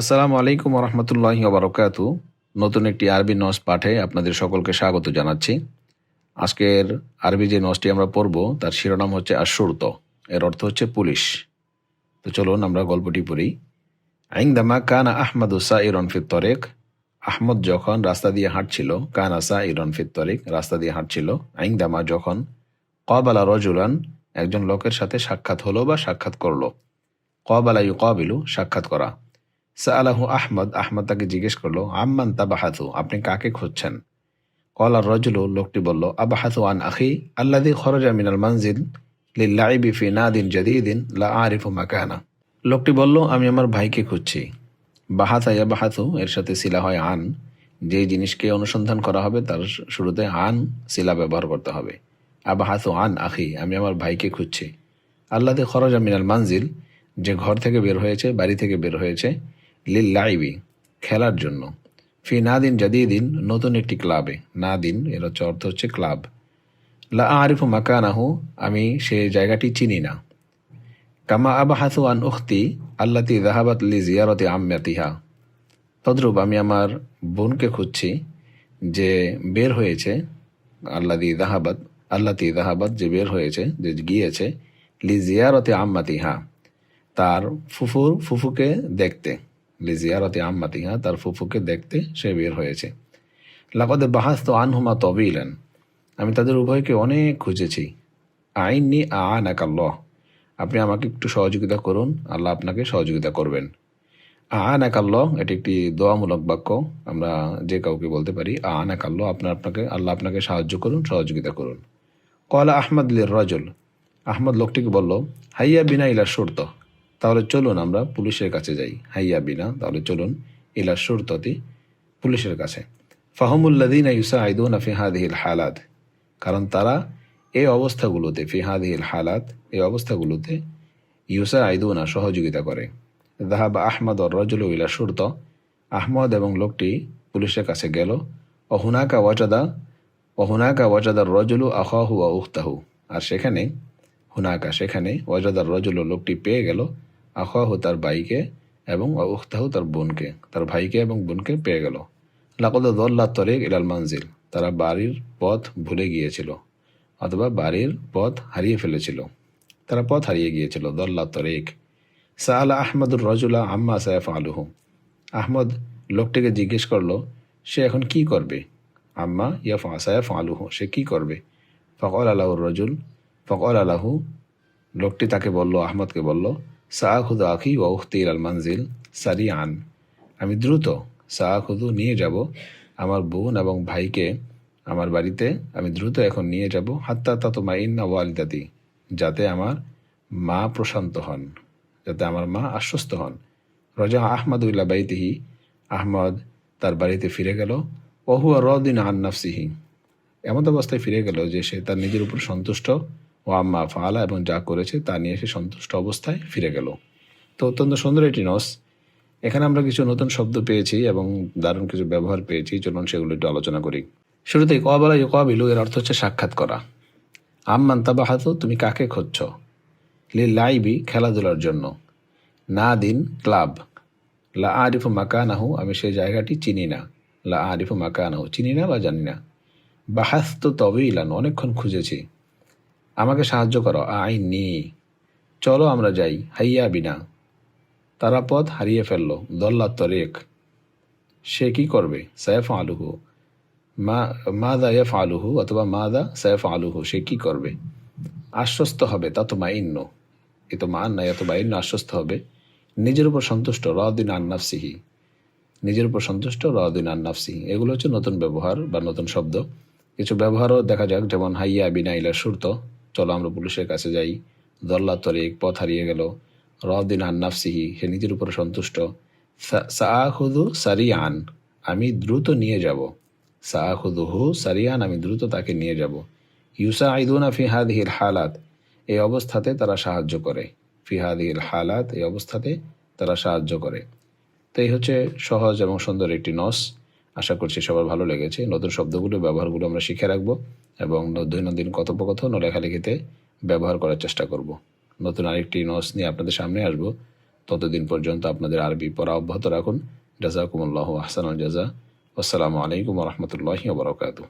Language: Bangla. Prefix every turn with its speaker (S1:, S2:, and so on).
S1: আসসালামু আলাইকুম রহমতুল্লাহি বারকাত নতুন একটি আরবি নস পাঠে আপনাদের সকলকে স্বাগত জানাচ্ছি। আজকের আরবি যে নসটি আমরা পড়ব, তার শিরোনাম হচ্ছে আশুরত এর অর্থ হচ্ছে পুলিশ। তো চলুন আমরা গল্পটি পড়ি। আইংদামা কানা আহমদ উসা ইরন ফিত তরেক, আহমদ যখন রাস্তা দিয়ে হাঁটছিল, কান আসা ইরন ফিত তরেক রাস্তা দিয়ে হাঁটছিল আইংদামা যখন কবালা রজুলান একজন লোকের সাথে সাক্ষাৎ হলো বা সাক্ষাৎ করল, কবালা ইউ কবিলু সাক্ষাৎ করা। সাআলাহু আহমদ আহমদ তাকে জিজ্ঞেস করল, আম্মান তাবাহাতু? আপনি কাকে খুঁজছেন? কলার রজুলু, লোকটি বলল, আবাহাতু আন আখি আল্লাদি খরজা মিনাল মানজিল লিল্লাইবি ফি নাদিন জাদিদিন লা আরিফু মাকানা। লোকটি বলল, আমি আমার ভাইকে খুঁজছি। বাহাতা ইয়া বাহাতু এর সাথে শিলা হয় আন। যে জিনিসকে অনুসন্ধান করা হবে, তার শুরুতে আন শিলা ব্যবহার করতে হবে। আবাহাতু আন আখি, আমি আমার ভাইকে খুঁজছি। আল্লাদি খরজা মিনাল মানজিল, যে ঘর থেকে বের হয়েছে, বাড়ি থেকে বের হয়েছে লিল লাইবি খেলার জন্য। ফি না দিন নাদিন জাদিদিন, নতুন একটি ক্লাবে। নাদিন, এর হচ্ছে অর্থ হচ্ছে ক্লাব। লা আরিফু মাকানাহু, আমি সে জায়গাটি চিনি না। কামা আবাহাসু আন উখতি, আল্লাতি জাহাবাত লি জিয়ারতে আম্মাতিহা। তদ্রূপ আমি আমার বোনকে খুঁজছি, যে বের হয়েছে আল্লাদি জাহাবাত আল্লাতি জাহাবাত যে বের হয়েছে, যে গিয়েছে, লি জিয়ারতে আম্মাতিহা, তার ফুফুর, ফুফুকে দেখতে। লিজিয়ারতে আম্মাতিহা তার ফুফুকে দেখতে সে বের হয়েছে। লাকদে বাহাস তো আনহুমা তবিলেন আমি তাদের উভয়কে অনেক খুঁজেছি। আইন আইননি আনাকাল্লাহ আপনি আমাকে একটু সহযোগিতা করুন, আল্লাহ আপনাকে সহযোগিতা করবেন। আনাকাল্লাহ এটি একটি দোয়ামূলক বাক্য। আমরা যে কাউকে বলতে পারি আনাকাল্লাহ আপনার আপনাকে, আল্লাহ আপনাকে সাহায্য করুন, সহযোগিতা করুন। কলা আহমদ লির রজল। আহমদ লোকটিকে বলল, হাইয়া বিনা ইলা শর্ত। তাহলে চলুন আমরা পুলিশের কাছে যাই। হাইয়া বিনা, তাহলে চলুন ইলা সুরততি পুলিশের কাছে। ফাহমুল্লাদিন ইউসা আইদুন ফিহাদিহিল হালাত, কারণ তারা এই অবস্থাগুলোতে ফিহাদিহিল হালাত, এই অবস্থাগুলোতে ইউসা আইদুনা সহযোগিতা করে। দাহাব আহমদ ও রজুল ইলা সুরত, আহমদ এবং লোকটি পুলিশের কাছে গেল, অহুনাকা ওয়াজাদা, অহুনাকা ওয়াজাদার রজুলু আখাহু ও উখতাহু। আর সেখানে, হুনাকা, সেখানে ওয়াজাদার রজুল লোকটি পেয়ে গেল আখাহু তার ভাইকে এবং উখতাহু তার বোনকে, তার ভাইকে এবং বোনকে পেয়ে গেল। লাকদ দল্লা তরেক ইলাল মানজিল, তারা বাড়ির পথ ভুলে গিয়েছিল অথবা বাড়ির পথ হারিয়ে ফেলেছিল। তারা পথ হারিয়ে গিয়েছিল, দল্লা তরেক। সাআলা আহমদুর রজুলা আম্মা সায়েফ আলুহু আহমদ লোকটিকে জিজ্ঞেস করল, সে এখন কি করবে? আম্মা ইয়াফ সায়েফ আলুহু সে কি করবে? ফকর আলাহুর রজুল ফকর আলাহু লোকটি তাকে বলল, আহমদকে বলল সাআখুদু আখি ও উখতির আল মঞ্জিল সারি আন আমি দ্রুত সাআখুদু নিয়ে যাব আমার বোন এবং ভাইকে আমার বাড়িতে। আমি দ্রুত এখন নিয়ে যাব। হাত্তা তাতো মাইন্না ওয়ালিদাতি, যাতে আমার মা প্রশান্ত হন, যাতে আমার মা আশ্বস্ত হন। রজা আহমদুল্লাহ বাইতিহি, আহমদ তার বাড়িতে ফিরে গেল। ওহুয়া রদিন আন নাফসিহি। এমন অবস্থায় ফিরে গেল যে সে তার নিজের উপর সন্তুষ্ট। ও আম্মা ফালা এবং যা করেছে তা নিয়ে সে সন্তুষ্ট অবস্থায় ফিরে গেল। তো অত্যন্ত সুন্দর একটি নস। এখানে আমরা কিছু নতুন শব্দ পেয়েছি এবং দারুণ কিছু ব্যবহার পেয়েছি। চলুন সেগুলো একটু আলোচনা করি। শুরুতেই কবালা কবিলু এর অর্থ হচ্ছে সাক্ষাৎ করা। আম্মান তাবাহাতু, তুমি কাকে খুঁজছ? লি লাইবি খেলাধুলার জন্য। না দিন ক্লাব। লা আরিফু মাকানাহু, আমি সেই জায়গাটি চিনি না। লা আরিফু মাকানাহু, চিনি না বা জানি না। বাহাস তো তবেই ইলান অনেকক্ষণ খুঁজেছি। আমাকে সাহায্য করো আই নি চলো আমরা যাই। হাইয়া বিনা। তারা পথ হারিয়ে ফেলল, দল্লা তরেক। সে কি করবে? সাইফ আলুহু মা, মাদা ইয়ফ আলুহু অথবা মাদা সাইফ আলুহু সে কি করবে? আশ্বস্ত হবে, তা তো মাইন্য। এ তো মান নাই এত মাইন্য আশ্বস্ত হবে। নিজের উপর সন্তুষ্ট, রদিন আন্নাফসিহি নিজের উপর সন্তুষ্ট, রদিন আন্নাফসিহি এগুলো হচ্ছে নতুন ব্যবহার বা নতুন শব্দ। কিছু ব্যবহারও দেখা যাক, যেমন হাইয়া বিনা ইলা সুরত। চলো আমরা পুলিশের কাছে যাই। দল্লা তরিক পথ হারিয়ে গেল। রদিন আন নাফসিহি সে নিজের উপরে সন্তুষ্ট। সাহুদু সারিয়ান আমি দ্রুত নিয়ে যাব। সাহুদু হু সারিয়ান আমি দ্রুত তাকে নিয়ে যাব। ইউসা আইদুনা ফিহাদিহিল হালাত, এই অবস্থাতে তারা সাহায্য করে। ফিহাদিহিল হালাত, এই অবস্থাতে তারা সাহায্য করে। তো এই হচ্ছে সহজ এবং সুন্দর একটি নস। আশা করছি সবার ভালো লেগেছে। নতুন শব্দগুলো, ব্যবহারগুলো আমরা শিখে রাখব এবং দৈনন্দিন কথোপকথন ও লেখালেখিতে ব্যবহার করার চেষ্টা করব। নতুন আরেকটি নস নিয়ে আপনাদের সামনে আসব। ততদিন পর্যন্ত আপনাদের আরবি পড়া অব্যাহত রাখুন। জাজাকুমুল্লাহ আহসানুল জাজা। আসসালামু আলাইকুম রহমতুল্লাহি ওবরাকাতু